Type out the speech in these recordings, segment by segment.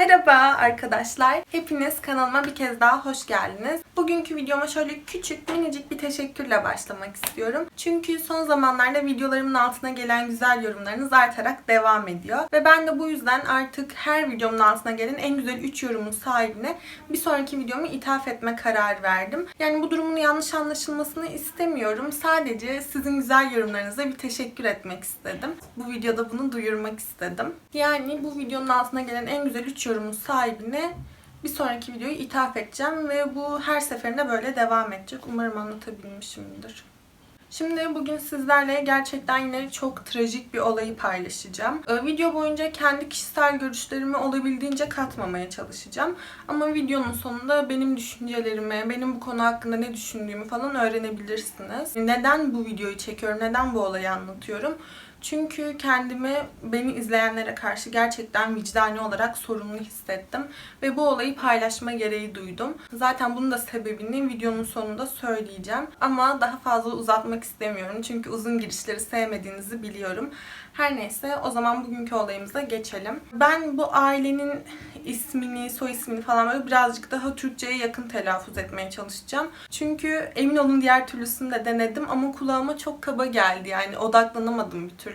Merhaba arkadaşlar. Hepiniz kanalıma bir kez daha hoş geldiniz. Bugünkü videoma şöyle küçük minicik bir teşekkürle başlamak istiyorum. Çünkü son zamanlarda videolarımın altına gelen güzel yorumlarınız artarak devam ediyor. Ve ben de bu yüzden artık her videomun altına gelen en güzel 3 yorumun sahibine bir sonraki videomu ithaf etme kararı verdim. Yani bu durumun yanlış anlaşılmasını istemiyorum. Sadece sizin güzel yorumlarınıza bir teşekkür etmek istedim. Bu videoda bunu duyurmak istedim. Yani bu videonun altına gelen en güzel 3 yorumun sahibine bir sonraki videoyu ithaf edeceğim ve bu her seferinde böyle devam edecek. Umarım anlatabilmişimdir. Şimdi bugün sizlerle gerçekten yine çok trajik bir olayı paylaşacağım. Ee, Video boyunca kendi kişisel görüşlerimi olabildiğince katmamaya çalışacağım. Ama videonun sonunda benim düşüncelerimi, benim bu konu hakkında ne düşündüğümü falan öğrenebilirsiniz. Neden bu videoyu çekiyorum, neden bu olayı anlatıyorum? Çünkü kendimi beni izleyenlere karşı gerçekten vicdani olarak sorumlu hissettim ve bu olayı paylaşma gereği duydum. Zaten bunun da sebebini videonun sonunda söyleyeceğim. Ama daha fazla uzatmak istemiyorum çünkü uzun girişleri sevmediğinizi biliyorum. Her neyse o zaman bugünkü olayımıza geçelim. Ben bu ailenin ismini, soy ismini falan böyle birazcık daha Türkçe'ye yakın telaffuz etmeye çalışacağım. Çünkü emin olun diğer türlüsünü de denedim ama kulağıma çok kaba geldi yani odaklanamadım bir türlü.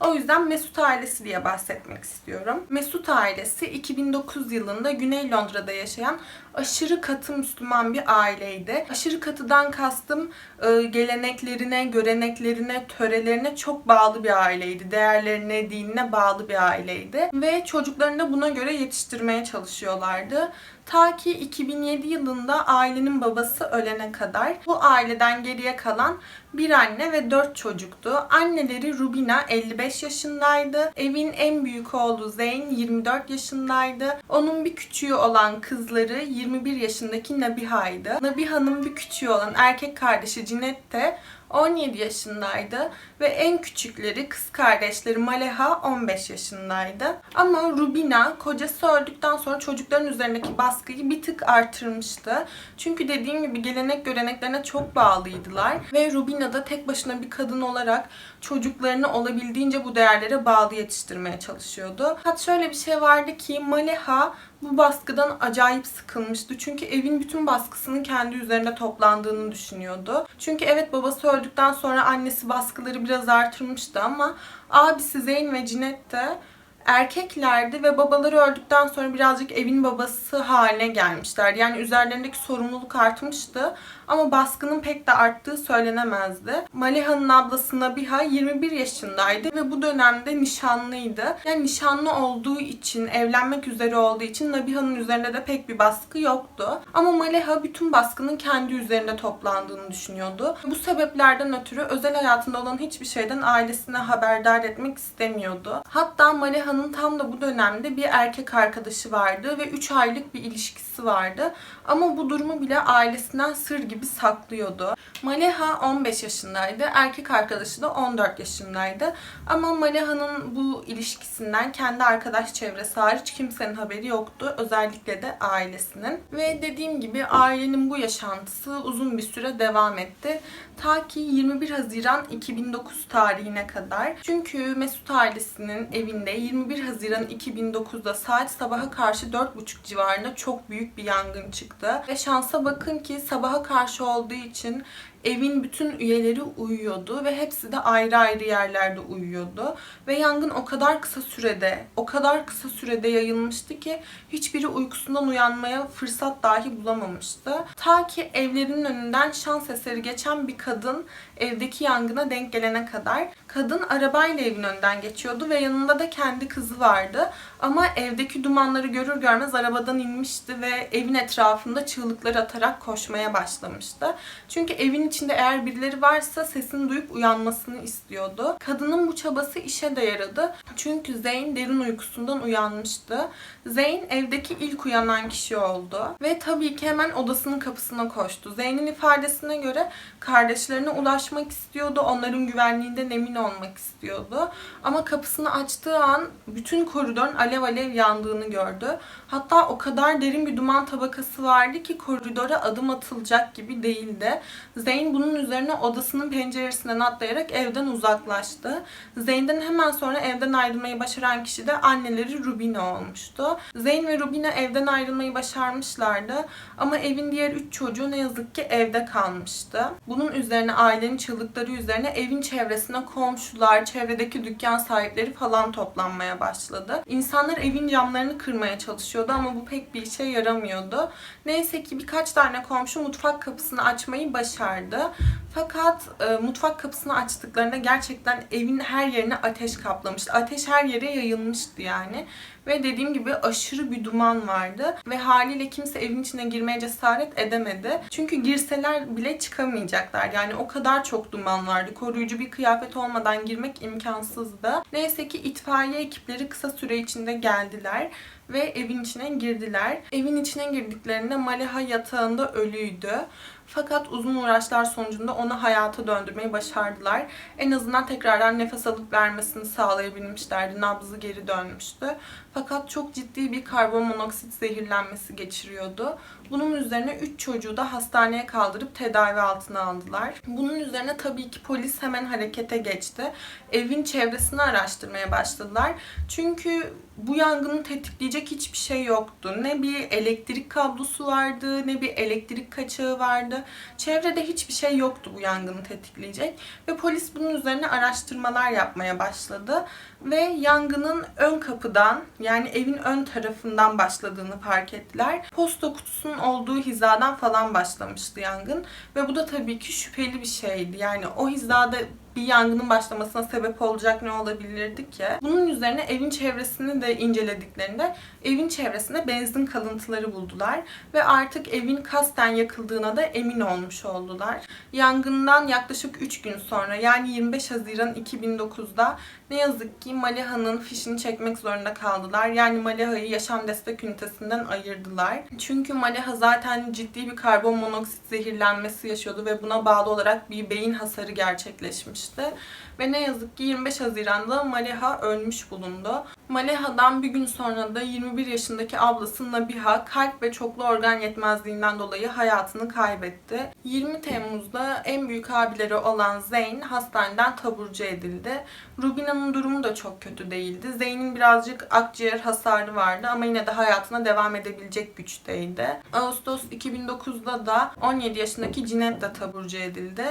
O yüzden Mesut ailesi diye bahsetmek istiyorum. Mesut ailesi 2009 yılında Güney Londra'da yaşayan aşırı katı Müslüman bir aileydi. Aşırı katıdan kastım e, geleneklerine, göreneklerine, törelerine çok bağlı bir aileydi. Değerlerine, dinine bağlı bir aileydi. Ve çocuklarını da buna göre yetiştirmeye çalışıyorlardı. Ta ki 2007 yılında ailenin babası ölene kadar bu aileden geriye kalan bir anne ve dört çocuktu. Anneleri Rubina 55 yaşındaydı. Evin en büyük oğlu Zeyn 24 yaşındaydı. Onun bir küçüğü olan kızları 21 yaşındaki Nabiha'ydı. Nabiha'nın bir küçüğü olan erkek kardeşi Cinet de 17 yaşındaydı ve en küçükleri kız kardeşleri Maleha 15 yaşındaydı. Ama Rubina kocası öldükten sonra çocukların üzerindeki baskıyı bir tık artırmıştı. Çünkü dediğim gibi gelenek göreneklerine çok bağlıydılar ve Rubina da tek başına bir kadın olarak çocuklarını olabildiğince bu değerlere bağlı yetiştirmeye çalışıyordu. Hatta şöyle bir şey vardı ki Maleha bu baskıdan acayip sıkılmıştı. Çünkü evin bütün baskısının kendi üzerinde toplandığını düşünüyordu. Çünkü evet babası öldükten sonra annesi baskıları biraz artırmıştı ama abisi Zeyn ve Cinet de erkeklerdi ve babaları öldükten sonra birazcık evin babası haline gelmişler. Yani üzerlerindeki sorumluluk artmıştı ama baskının pek de arttığı söylenemezdi. Maliha'nın ablası Nabiha 21 yaşındaydı ve bu dönemde nişanlıydı. Yani nişanlı olduğu için, evlenmek üzere olduğu için Nabiha'nın üzerinde de pek bir baskı yoktu. Ama Maliha bütün baskının kendi üzerinde toplandığını düşünüyordu. Bu sebeplerden ötürü özel hayatında olan hiçbir şeyden ailesine haberdar etmek istemiyordu. Hatta Maliha'nın tam da bu dönemde bir erkek arkadaşı vardı ve 3 aylık bir ilişkisi vardı. Ama bu durumu bile ailesinden sır gibi saklıyordu. Maleha 15 yaşındaydı. Erkek arkadaşı da 14 yaşındaydı. Ama Maleha'nın bu ilişkisinden kendi arkadaş çevresi hariç kimsenin haberi yoktu. Özellikle de ailesinin. Ve dediğim gibi ailenin bu yaşantısı uzun bir süre devam etti. Ta ki 21 Haziran 2009 tarihine kadar. Çünkü Mesut ailesinin evinde 21 Haziran 2009'da saat sabaha karşı 4.30 civarında çok büyük bir yangın çıktı. Ve şansa bakın ki sabaha karşı olduğu için evin bütün üyeleri uyuyordu ve hepsi de ayrı ayrı yerlerde uyuyordu. Ve yangın o kadar kısa sürede, o kadar kısa sürede yayılmıştı ki hiçbiri uykusundan uyanmaya fırsat dahi bulamamıştı. Ta ki evlerinin önünden şans eseri geçen bir kadın evdeki yangına denk gelene kadar. Kadın arabayla evin önünden geçiyordu ve yanında da kendi kızı vardı. Ama evdeki dumanları görür görmez arabadan inmişti ve evin etrafında çığlıkları atarak koşmaya başlamıştı. Çünkü evin içinde eğer birileri varsa sesini duyup uyanmasını istiyordu. Kadının bu çabası işe de yaradı. Çünkü Zeyn derin uykusundan uyanmıştı. Zeyn evdeki ilk uyanan kişi oldu. Ve tabii ki hemen odasının kapısına koştu. Zeyn'in ifadesine göre kardeşlerine ulaşmak istiyordu. Onların güvenliğinden emin olmak istiyordu. Ama kapısını açtığı an bütün koridorun alev alev yandığını gördü. Hatta o kadar derin bir duman tabakası vardı ki koridora adım atılacak gibi değildi. Zeyn bunun üzerine odasının penceresinden atlayarak evden uzaklaştı. Zeyn'den hemen sonra evden ayrılmayı başaran kişi de anneleri Rubina olmuştu. Zeyn ve Rubina evden ayrılmayı başarmışlardı ama evin diğer üç çocuğu ne yazık ki evde kalmıştı. Bunun üzerine ailenin çığlıkları üzerine evin çevresine komşular, çevredeki dükkan sahipleri falan toplanmaya başladı. İnsanlar evin camlarını kırmaya çalışıyordu ama bu pek bir işe yaramıyordu. Neyse ki birkaç tane komşu mutfak kapısını açmayı başardı. Fakat e, mutfak kapısını açtıklarında gerçekten evin her yerine ateş kaplamıştı. Ateş her yere yayılmıştı yani. Ve dediğim gibi aşırı bir duman vardı. Ve haliyle kimse evin içine girmeye cesaret edemedi. Çünkü girseler bile çıkamayacaklar. Yani o kadar çok duman vardı. Koruyucu bir kıyafet olmadan girmek imkansızdı. Neyse ki itfaiye ekipleri kısa süre içinde geldiler ve evin içine girdiler. Evin içine girdiklerinde Maleha yatağında ölüydü. Fakat uzun uğraşlar sonucunda onu hayata döndürmeyi başardılar. En azından tekrardan nefes alıp vermesini sağlayabilmişlerdi. Nabzı geri dönmüştü. Fakat çok ciddi bir karbon monoksit zehirlenmesi geçiriyordu. Bunun üzerine 3 çocuğu da hastaneye kaldırıp tedavi altına aldılar. Bunun üzerine tabii ki polis hemen harekete geçti. Evin çevresini araştırmaya başladılar. Çünkü bu yangını tetikleyecek hiçbir şey yoktu. Ne bir elektrik kablosu vardı, ne bir elektrik kaçağı vardı. Çevrede hiçbir şey yoktu bu yangını tetikleyecek. Ve polis bunun üzerine araştırmalar yapmaya başladı. Ve yangının ön kapıdan yani evin ön tarafından başladığını fark ettiler. Posta kutusunun olduğu hizadan falan başlamıştı yangın. Ve bu da tabii ki şüpheli bir şeydi. Yani o hizada bir yangının başlamasına sebep olacak ne olabilirdi ki? Bunun üzerine evin çevresini de incelediklerinde evin çevresinde benzin kalıntıları buldular ve artık evin kasten yakıldığına da emin olmuş oldular. Yangından yaklaşık 3 gün sonra yani 25 Haziran 2009'da ne yazık ki Maleha'nın fişini çekmek zorunda kaldılar. Yani Maleha'yı yaşam destek ünitesinden ayırdılar. Çünkü Maleha zaten ciddi bir karbon monoksit zehirlenmesi yaşıyordu ve buna bağlı olarak bir beyin hasarı gerçekleşmiş geçmişti. Ve ne yazık ki 25 Haziran'da Maleha ölmüş bulundu. Maleha'dan bir gün sonra da 21 yaşındaki ablası Nabiha kalp ve çoklu organ yetmezliğinden dolayı hayatını kaybetti. 20 Temmuz'da en büyük abileri olan Zeyn hastaneden taburcu edildi. Rubina'nın durumu da çok kötü değildi. Zeyn'in birazcık akciğer hasarı vardı ama yine de hayatına devam edebilecek güçteydi. Ağustos 2009'da da 17 yaşındaki Cinet de taburcu edildi.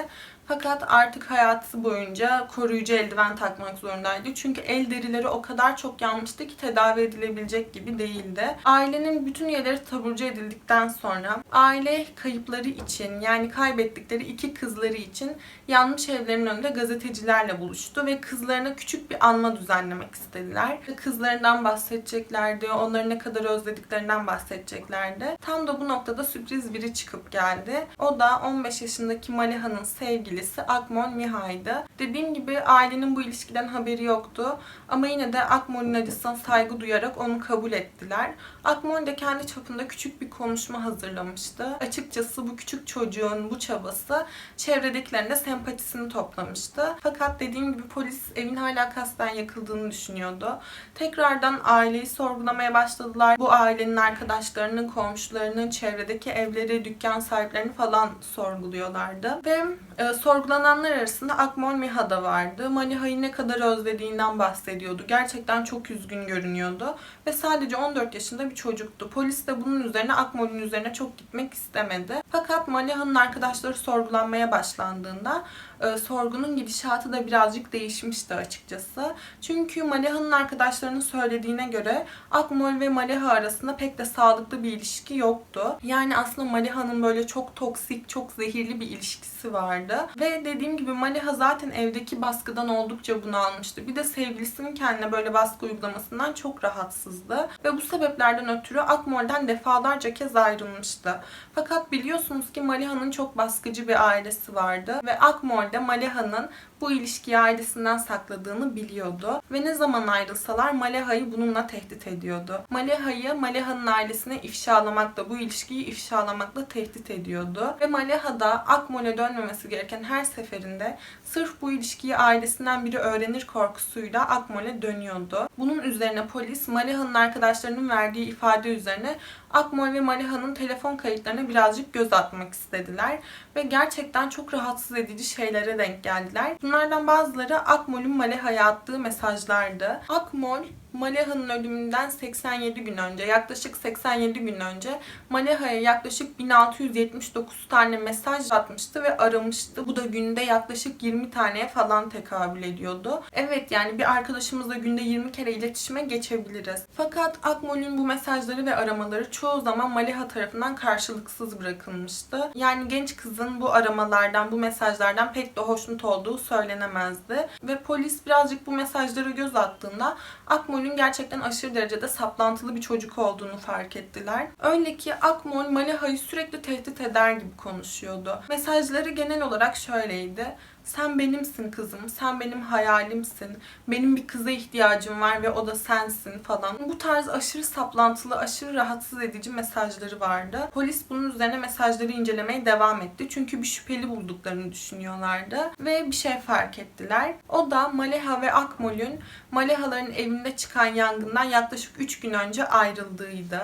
Fakat artık hayatı boyunca koruyucu eldiven takmak zorundaydı. Çünkü el derileri o kadar çok yanmıştı ki tedavi edilebilecek gibi değildi. Ailenin bütün üyeleri taburcu edildikten sonra aile kayıpları için yani kaybettikleri iki kızları için yanmış evlerin önünde gazetecilerle buluştu ve kızlarına küçük bir anma düzenlemek istediler. Kızlarından bahsedeceklerdi, onları ne kadar özlediklerinden bahsedeceklerdi. Tam da bu noktada sürpriz biri çıkıp geldi. O da 15 yaşındaki Maliha'nın sevgilisi Akmol Miha'ydı. Dediğim gibi ailenin bu ilişkiden haberi yoktu. Ama yine de Akmol'ün acısına saygı duyarak onu kabul ettiler. Akmol de kendi çapında küçük bir konuşma hazırlamıştı. Açıkçası bu küçük çocuğun bu çabası çevredekilerin de sempatisini toplamıştı. Fakat dediğim gibi polis evin hala kasten yakıldığını düşünüyordu. Tekrardan aileyi sorgulamaya başladılar. Bu ailenin arkadaşlarının, komşularının, çevredeki evleri, dükkan sahiplerini falan sorguluyorlardı. Ve e, sorgulananlar arasında Akmol Miha da vardı. Maliha'yı ne kadar özlediğinden bahsediyordu. Gerçekten çok üzgün görünüyordu. Ve sadece 14 yaşında bir çocuktu. Polis de bunun üzerine Akmol'ün üzerine çok gitmek istemedi. Fakat Maliha'nın arkadaşları sorgulanmaya başlandığında e, sorgunun gidişatı da birazcık değişmişti açıkçası. Çünkü Maleha'nın arkadaşlarının söylediğine göre Akmol ve Maleha arasında pek de sağlıklı bir ilişki yoktu. Yani aslında Maleha'nın böyle çok toksik, çok zehirli bir ilişkisi vardı. Ve dediğim gibi Maleha zaten evdeki baskıdan oldukça bunu almıştı. Bir de sevgilisinin kendine böyle baskı uygulamasından çok rahatsızdı. Ve bu sebeplerden ötürü Akmol'den defalarca kez ayrılmıştı. Fakat biliyorsunuz ki Maleha'nın çok baskıcı bir ailesi vardı. Ve Akmol de Maleha'nın bu ilişkiyi ailesinden sakladığını biliyordu. Ve ne zaman ayrılsalar Maleha'yı bununla tehdit ediyordu. Maleha'yı Maleha'nın ailesine ifşalamakla, bu ilişkiyi ifşalamakla tehdit ediyordu. Ve Maleha da Akmol'e dönmemesi gereken her seferinde sırf bu ilişkiyi ailesinden biri öğrenir korkusuyla Akmol'e dönüyordu. Bunun üzerine polis Maleha'nın arkadaşlarının verdiği ifade üzerine Akmol ve Maleha'nın telefon kayıtlarına birazcık göz atmak istediler ve gerçekten çok rahatsız edici şeylere denk geldiler. Bunlardan bazıları Akmol'ün Maleha'ya attığı mesajlardı. Akmol Maleha'nın ölümünden 87 gün önce, yaklaşık 87 gün önce Maleha'ya yaklaşık 1679 tane mesaj atmıştı ve aramıştı. Bu da günde yaklaşık 20 taneye falan tekabül ediyordu. Evet yani bir arkadaşımızla günde 20 kere iletişime geçebiliriz. Fakat Akmol'ün bu mesajları ve aramaları çoğu zaman Maleha tarafından karşılıksız bırakılmıştı. Yani genç kızın bu aramalardan, bu mesajlardan pek de hoşnut olduğu söylenemezdi. Ve polis birazcık bu mesajlara göz attığında Akmol'ün gerçekten aşırı derecede saplantılı bir çocuk olduğunu fark ettiler. Öyle ki Akmol Maleha'yı sürekli tehdit eder gibi konuşuyordu. Mesajları genel olarak şöyleydi. Sen benimsin kızım, sen benim hayalimsin, benim bir kıza ihtiyacım var ve o da sensin falan. Bu tarz aşırı saplantılı, aşırı rahatsız edici mesajları vardı. Polis bunun üzerine mesajları incelemeye devam etti. Çünkü bir şüpheli bulduklarını düşünüyorlardı. Ve bir şey fark ettiler. O da Maleha ve Akmol'ün Malehaların evinde çıkan yangından yaklaşık 3 gün önce ayrıldığıydı.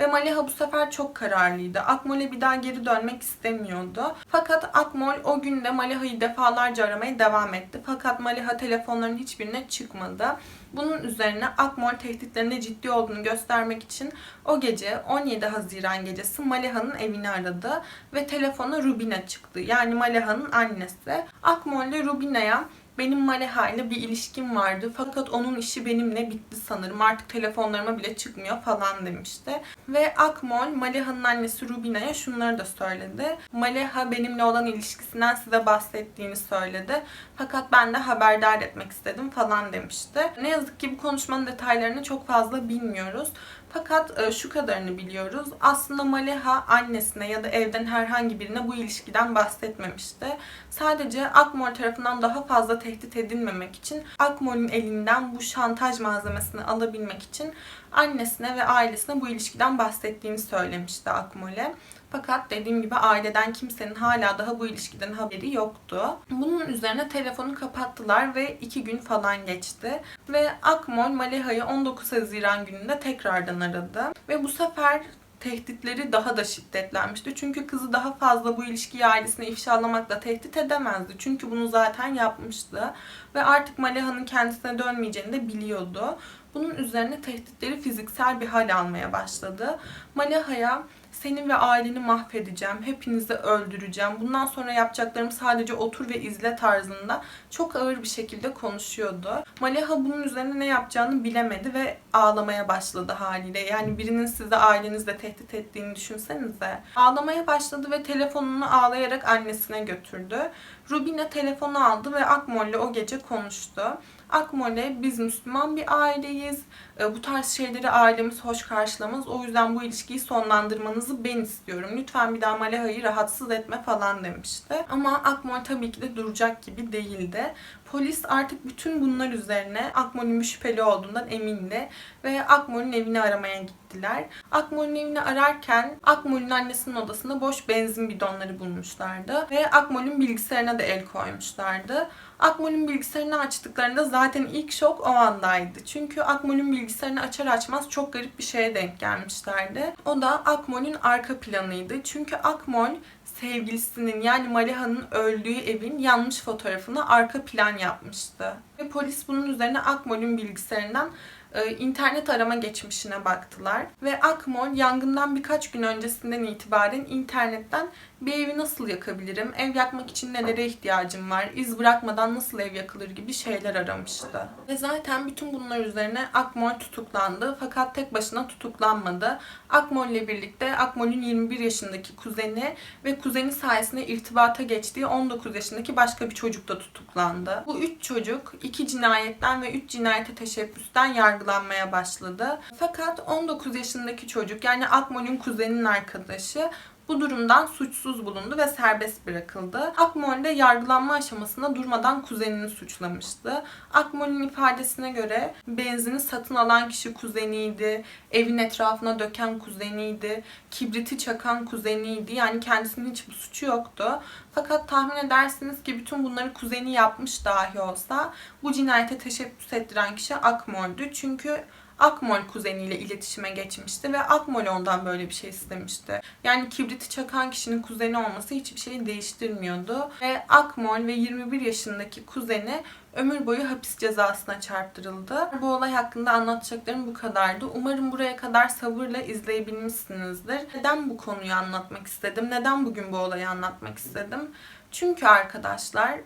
Ve Maleha bu sefer çok kararlıydı. Akmol'e bir daha geri dönmek istemiyordu. Fakat Akmol o günde Maleha'yı defalarca aramaya devam etti. Fakat Maleha telefonların hiçbirine çıkmadı. Bunun üzerine Akmol tehditlerinde ciddi olduğunu göstermek için o gece 17 Haziran gecesi Maleha'nın evini aradı ve telefona Rubina çıktı. Yani Maleha'nın annesi. Akmol ile Rubina'ya benim Maleha ile bir ilişkim vardı fakat onun işi benimle bitti sanırım. Artık telefonlarıma bile çıkmıyor falan demişti. Ve Akmol Maleha'nın annesi Rubina'ya şunları da söyledi. Maleha benimle olan ilişkisinden size bahsettiğini söyledi. Fakat ben de haberdar etmek istedim falan demişti. Ne yazık ki bu konuşmanın detaylarını çok fazla bilmiyoruz. Fakat e, şu kadarını biliyoruz. Aslında Maleha annesine ya da evden herhangi birine bu ilişkiden bahsetmemişti. Sadece Akmol tarafından daha fazla tehdit edilmemek için Akmol'ün elinden bu şantaj malzemesini alabilmek için annesine ve ailesine bu ilişkiden bahsettiğini söylemişti Akmol'e. Fakat dediğim gibi aileden kimsenin hala daha bu ilişkiden haberi yoktu. Bunun üzerine telefonu kapattılar ve iki gün falan geçti. Ve Akmol Maleha'yı 19 Haziran gününde tekrardan aradı. Ve bu sefer tehditleri daha da şiddetlenmişti. Çünkü kızı daha fazla bu ilişkiyi ailesine ifşalamakla tehdit edemezdi. Çünkü bunu zaten yapmıştı. Ve artık Maleha'nın kendisine dönmeyeceğini de biliyordu. Bunun üzerine tehditleri fiziksel bir hal almaya başladı. Maleha'ya seni ve aileni mahvedeceğim, hepinizi öldüreceğim. Bundan sonra yapacaklarım sadece otur ve izle tarzında çok ağır bir şekilde konuşuyordu. Maleha bunun üzerine ne yapacağını bilemedi ve ağlamaya başladı haliyle. Yani birinin sizi ailenizle tehdit ettiğini düşünsenize. Ağlamaya başladı ve telefonunu ağlayarak annesine götürdü. Rubina telefonu aldı ve Akmol'le o gece konuştu. Akmol'e biz Müslüman bir aileyiz. E, Bu tarz şeyleri ailemiz hoş karşılamaz. O yüzden bu ilişkiyi sonlandırmanızı ben istiyorum. Lütfen bir daha Maleha'yı rahatsız etme falan demişti. Ama Akmol tabii ki de duracak gibi değildi. Polis artık bütün bunlar üzerine Akmol'ün şüpheli olduğundan emindi ve Akmol'ün evini aramaya gittiler. Akmol'ün evini ararken Akmol'ün annesinin odasında boş benzin bidonları bulmuşlardı ve Akmol'ün bilgisayarına da el koymuşlardı. Akmol'ün bilgisayarını açtıklarında zaten ilk şok o andaydı. Çünkü Akmol'ün bilgisayarını açar açmaz çok garip bir şeye denk gelmişlerdi. O da Akmol'ün arka planıydı. Çünkü Akmol sevgilisinin yani Maleha'nın öldüğü evin yanmış fotoğrafını arka plan yapmıştı. Ve polis bunun üzerine Akmol'ün bilgisayarından e, internet arama geçmişine baktılar. Ve Akmol yangından birkaç gün öncesinden itibaren internetten bir evi nasıl yakabilirim, ev yakmak için nelere ihtiyacım var, iz bırakmadan nasıl ev yakılır gibi şeyler aramıştı. Ve zaten bütün bunlar üzerine Akmol tutuklandı fakat tek başına tutuklanmadı. Akmol ile birlikte Akmol'ün 21 yaşındaki kuzeni ve kuzeni sayesinde irtibata geçtiği 19 yaşındaki başka bir çocuk da tutuklandı. Bu üç çocuk iki cinayetten ve üç cinayete teşebbüsten yargılanmaya başladı. Fakat 19 yaşındaki çocuk yani Akmol'ün kuzeninin arkadaşı Bu durumdan suçsuz bulundu ve serbest bırakıldı. Akmol de yargılanma aşamasında durmadan kuzenini suçlamıştı. Akmol'ün ifadesine göre benzini satın alan kişi kuzeniydi, evin etrafına döken kuzeniydi, kibriti çakan kuzeniydi. Yani kendisinin hiçbir suçu yoktu. Fakat tahmin edersiniz ki bütün bunları kuzeni yapmış dahi olsa bu cinayete teşebbüs ettiren kişi Akmol'dü. Çünkü Akmol kuzeniyle iletişime geçmişti ve Akmol ondan böyle bir şey istemişti. Yani kibriti çakan kişinin kuzeni olması hiçbir şeyi değiştirmiyordu. Ve Akmol ve 21 yaşındaki kuzeni ömür boyu hapis cezasına çarptırıldı. Bu olay hakkında anlatacaklarım bu kadardı. Umarım buraya kadar sabırla izleyebilmişsinizdir. Neden bu konuyu anlatmak istedim? Neden bugün bu olayı anlatmak istedim? Çünkü arkadaşlar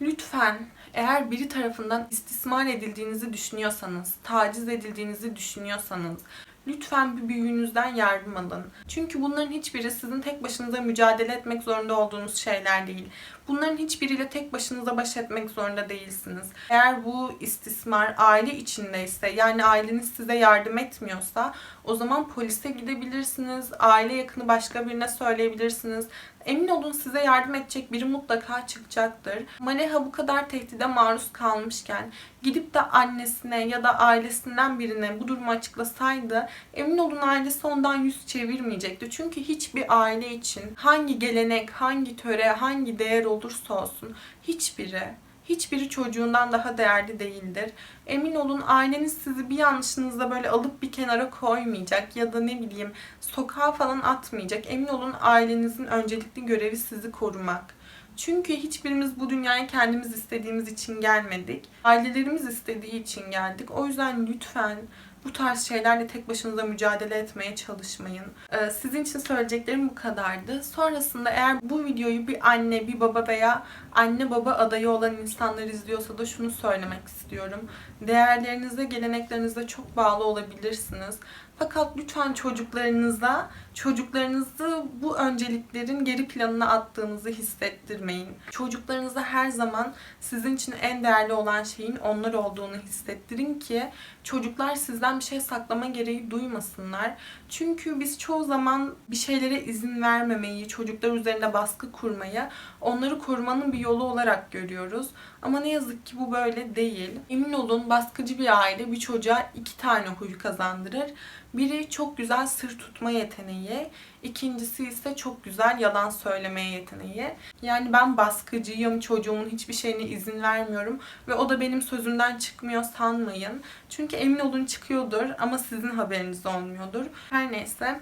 lütfen eğer biri tarafından istismar edildiğinizi düşünüyorsanız, taciz edildiğinizi düşünüyorsanız lütfen bir büyüğünüzden yardım alın. Çünkü bunların hiçbiri sizin tek başınıza mücadele etmek zorunda olduğunuz şeyler değil. Bunların hiçbiriyle tek başınıza baş etmek zorunda değilsiniz. Eğer bu istismar aile içindeyse yani aileniz size yardım etmiyorsa o zaman polise gidebilirsiniz. Aile yakını başka birine söyleyebilirsiniz. Emin olun size yardım edecek biri mutlaka çıkacaktır. Maleha bu kadar tehdide maruz kalmışken gidip de annesine ya da ailesinden birine bu durumu açıklasaydı emin olun ailesi ondan yüz çevirmeyecekti. Çünkü hiçbir aile için hangi gelenek, hangi töre, hangi değer olursa olsun hiçbiri hiçbiri çocuğundan daha değerli değildir. Emin olun aileniz sizi bir yanlışınızda böyle alıp bir kenara koymayacak ya da ne bileyim sokağa falan atmayacak. Emin olun ailenizin öncelikli görevi sizi korumak. Çünkü hiçbirimiz bu dünyaya kendimiz istediğimiz için gelmedik. Ailelerimiz istediği için geldik. O yüzden lütfen bu tarz şeylerle tek başınıza mücadele etmeye çalışmayın. Ee, sizin için söyleyeceklerim bu kadardı. Sonrasında eğer bu videoyu bir anne, bir baba veya anne baba adayı olan insanlar izliyorsa da şunu söylemek istiyorum. Değerlerinize, geleneklerinize çok bağlı olabilirsiniz. Fakat lütfen çocuklarınıza, çocuklarınızı bu önceliklerin geri planına attığınızı hissettirmeyin. Çocuklarınıza her zaman sizin için en değerli olan şeyin onlar olduğunu hissettirin ki çocuklar sizden bir şey saklama gereği duymasınlar. Çünkü biz çoğu zaman bir şeylere izin vermemeyi, çocuklar üzerinde baskı kurmayı onları korumanın bir yolu olarak görüyoruz. Ama ne yazık ki bu böyle değil. Emin olun baskıcı bir aile bir çocuğa iki tane huy kazandırır. Biri çok güzel sır tutma yeteneği, ikincisi ise çok güzel yalan söylemeye yeteneği. Yani ben baskıcıyım, çocuğumun hiçbir şeyine izin vermiyorum ve o da benim sözümden çıkmıyor sanmayın. Çünkü emin olun çıkıyordur ama sizin haberiniz olmuyordur. Her neyse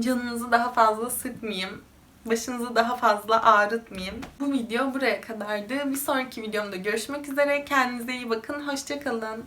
canınızı daha fazla sıkmayayım. Başınızı daha fazla ağrıtmayayım. Bu video buraya kadardı. Bir sonraki videomda görüşmek üzere. Kendinize iyi bakın. Hoşçakalın.